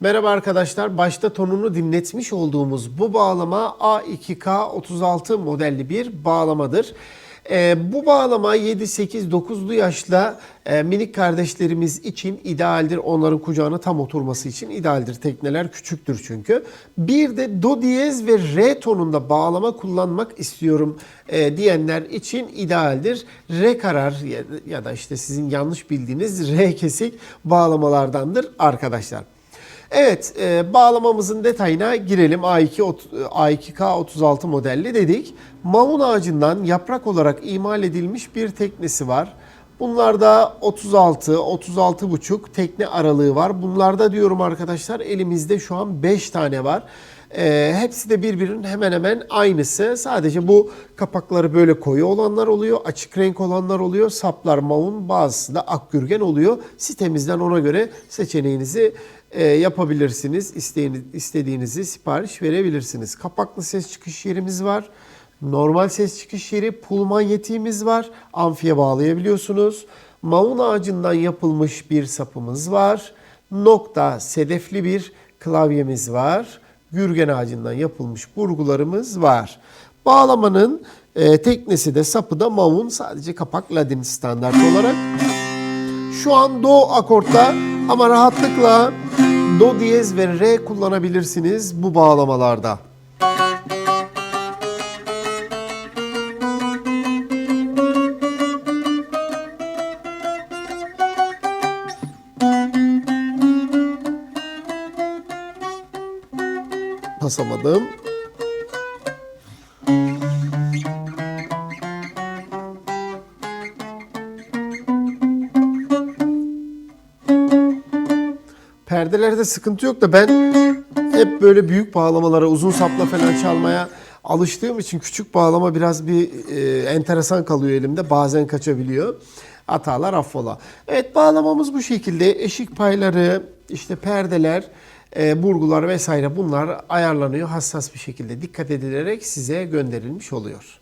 Merhaba arkadaşlar. Başta tonunu dinletmiş olduğumuz bu bağlama A2K36 modelli bir bağlamadır. Ee, bu bağlama 7, 8, 9'lu yaşta e, minik kardeşlerimiz için idealdir. Onların kucağına tam oturması için idealdir. Tekneler küçüktür çünkü. Bir de do diyez ve re tonunda bağlama kullanmak istiyorum e, diyenler için idealdir. Re karar ya da işte sizin yanlış bildiğiniz re kesik bağlamalardandır arkadaşlar. Evet, e, bağlamamızın detayına girelim. A2 ot- A2K36 modelli dedik. Mamun ağacından yaprak olarak imal edilmiş bir teknesi var. Bunlarda 36, 36,5 tekne aralığı var. Bunlarda diyorum arkadaşlar elimizde şu an 5 tane var. E, hepsi de birbirinin hemen hemen aynısı. Sadece bu kapakları böyle koyu olanlar oluyor, açık renk olanlar oluyor. Saplar maun, bazısı da akgürgen oluyor. Sitemizden ona göre seçeneğinizi e, yapabilirsiniz. İsteğiniz, istediğinizi sipariş verebilirsiniz. Kapaklı ses çıkış yerimiz var. Normal ses çıkış yeri, pul manyetiğimiz var. Amfiye bağlayabiliyorsunuz. Maun ağacından yapılmış bir sapımız var. Nokta sedefli bir klavyemiz var. Gürgen ağacından yapılmış burgularımız var. Bağlamanın e, teknesi de sapı da maun sadece kapak ladin standart olarak. Şu an do akortta ama rahatlıkla do diyez ve re kullanabilirsiniz bu bağlamalarda. Basamadım. Perdelerde sıkıntı yok da ben hep böyle büyük bağlamalara, uzun sapla falan çalmaya alıştığım için küçük bağlama biraz bir e, enteresan kalıyor elimde. Bazen kaçabiliyor. Hatalar affola. Evet bağlamamız bu şekilde. Eşik payları, işte perdeler, e, burgular vesaire bunlar ayarlanıyor hassas bir şekilde dikkat edilerek size gönderilmiş oluyor.